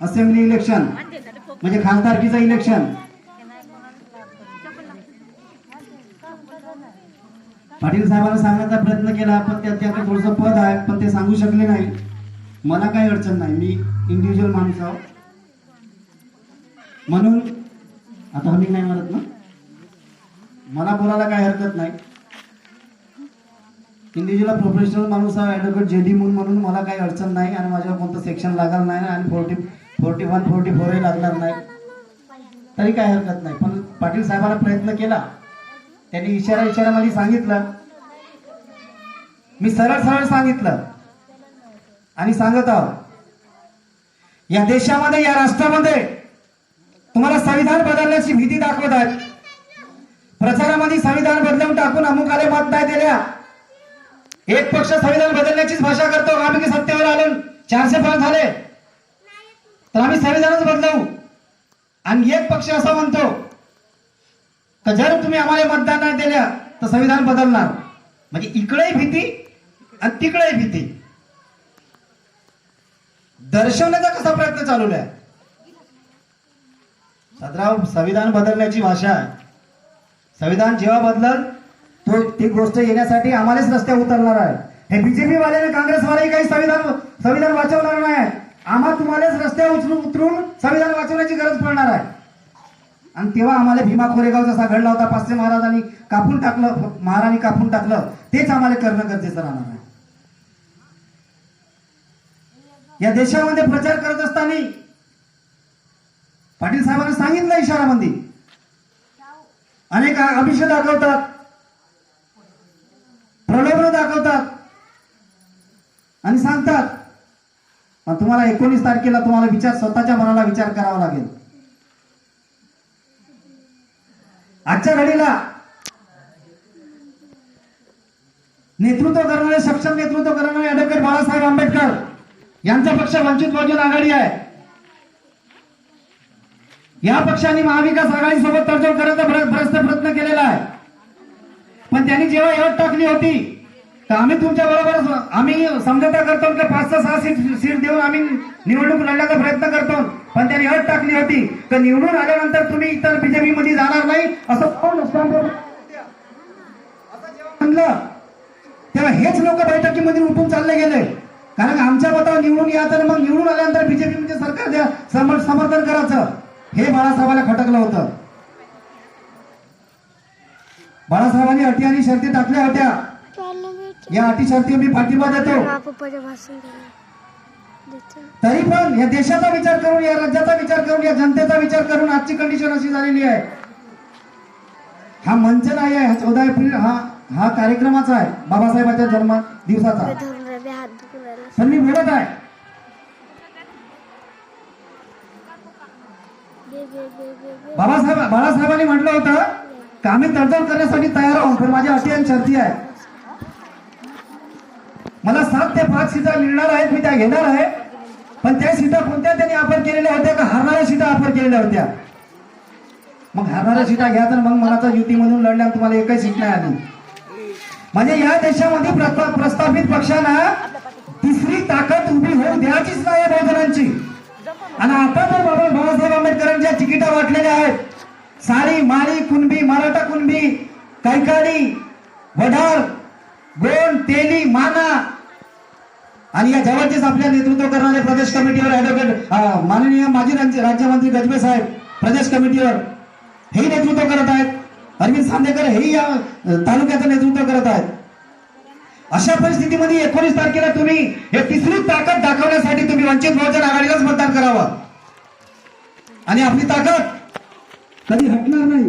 Assembly election म्हणजे खासदारकीचं election Patil साहेबांना सांगण्याचा प्रयत्न केला पण त्या त्याचं थोडंसं पद आहे पण ते सांगू शकले नाही. मला काही अडचण नाही मी इंडिव्हिज्युअल माणूस आहो. म्हणून आता हमी नाही म्हणत ना? मला बोलायला काही हरकत नाही. इंडिव्हिज्युअल प्रोफेशनल माणूस आहे ॲडव्होकेट जे डी मून म्हणून मला काही अडचण नाही आणि माझ्यावर कोणतं सेक्शन लागणार नाही आणि फोर्टी फोर्टी वन फोर्टी फोरही लागणार नाही. तरी काही हरकत नाही. पण पाटील साहेबांना प्रयत्न केला. त्यांनी इशारा इशारामध्ये सांगितलं. मी सरळ सरळ सांगितलं. आणि सांगत आहो या देशामध्ये या राष्ट्रामध्ये तुम्हाला संविधान बदलण्याची भीती दाखवत आहेत. प्रचारामध्ये संविधान बदलून टाकून अमुकाले मत नाही दिल्या. एक पक्ष संविधान बदलण्याचीच भाषा करतो. आम्ही सत्तेवर आलो. चारशे पाच झाले. तर आम्ही सर्वजणच बदलवू. आणि एक पक्ष असा म्हणतो का जर तुम्ही आम्हाला मतदान नाही दिल्या तर संविधान बदलणार. म्हणजे इकडेही भीती आणि तिकडेही भीती. दर्शवण्याचा कसा प्रयत्न चालू आहे? सदराव संविधान बदलण्याची भाषा आहे. संविधान जेव्हा बदलल तो ती गोष्ट येण्यासाठी आम्हालाच रस्त्यावर उतरणार आहे. हे बीजेपी वाले काँग्रेसवाले काही संविधान संविधान वाचवणार नाही. आम्हा तुम्हालाच रस्त्यावर उचलून उतरून संविधान वाचवण्याची गरज पडणार आहे. आणि तेव्हा आम्हाला भीमा कोरेगावचा जसा घडला होता पाचशे महाराजांनी कापून टाकलं महाराणी कापून टाकलं. तेच आम्हाला करणं गरजेचं राहणार आहे या देशामध्ये प्रचार करत असताना पाटील साहेबांनी सांगितलं इशारामध्ये. अनेक अभिषेक दाखवतात. प्रलोभन दाखवतात. आणि सांगतात पण तुम्हाला एकोणीस तारखेला तुम्हाला विचार स्वतःच्या मनाला विचार करावा लागेल. आजच्या घडीला नेतृत्व करणारे सक्षम नेतृत्व करणारे ऍडव्होकेट बाळासाहेब आंबेडकर यांचा पक्ष वंचित बहुजन आघाडी आहे. या पक्षाने महाविकास आघाडी सोबत तडजोड करायचा भ्रस्त प्रयत्न केलेला आहे. पण त्यांनी जेव्हा यट टाकली होती तर आम्ही तुमच्या बरोबर आम्ही समजोता करतो की पाच सहा सीट सीट देऊन आम्ही निवडणूक लढण्याचा प्रयत्न करतो. पण त्यांनी अट टाकली होती. तर निवडून आल्यानंतर तुम्ही इतर बीजेपी मध्ये जाणार नाही असं कोण स्टॅम्प म्हणलं तेव्हा हेच लोक बैठकीमध्ये उठून चालले गेले. कारण आमच्या मतावर निवडून या तर मग निवडून आल्यानंतर बीजेपी म्हणजे सरकार द्या सम- समर्थन करायचं. हे बाळासाहेबांना खटकलं होतं. बाळासाहेबांनी अटी आणि शर्ती टाकल्या होत्या. या अटी शर्ती मी पाठिंबा देतो. तरी पण या देशाचा विचार करून या राज्याचा विचार करून या जनतेचा विचार करून आजची कंडिशन अशी झालेली आहे. हा मंच नाही आहे हा चौदा एप्रिल हा हा कार्यक्रमाचा आहे बाबासाहेबांच्या जन्म दिवसाचा. पण मी बोलत आहे. बाबासाहेब बाळासाहेबांनी म्हटलं होतं की आम्ही तडजोड करण्यासाठी तयार आहोत पण माझ्या अटी आणि शर्ती आहे ते पाच सीटा मिळणार आहेत मी त्या घेणार आहे. पण त्या सीटा कोणत्या त्यांनी ऑफर केलेल्या होत्या का हरणाऱ्या सीटा ऑफर केलेल्या होत्या? मग हरणाऱ्या सीटा घ्या तर मग मला युतीमधून लढल्या तुम्हाला एकही सीट नाही आली. म्हणजे या देशामध्ये प्रस्थापित पक्षांना तिसरी ताकद उभी होऊ द्यायचीच नाही बहुजनांची आणि आता तर बाबा बाबासाहेब आंबेडकरांच्या तिकिटा वाटलेल्या आहेत. सारी माळी कुणबी मराठा कुणबी कैकाडी वढार गोंड तेली माना आणि या जवळचेच आपल्या नेतृत्व करणारे प्रदेश कमिटीवर ऍडव्होकेट माननीय माजी राज्यमंत्री गजबे साहेब प्रदेश कमिटीवर हे नेतृत्व करत आहेत. अरविंद सांदेकर हे या तालुक्याचं नेतृत्व करत आहेत. अशा परिस्थितीमध्ये एकोणीस तारखेला तुम्ही हे तिसरी ताकद दाखवण्यासाठी तुम्ही वंचित बहुजन आघाडीलाच मतदान करावं. आणि आपली ताकद कधी हटणार नाही.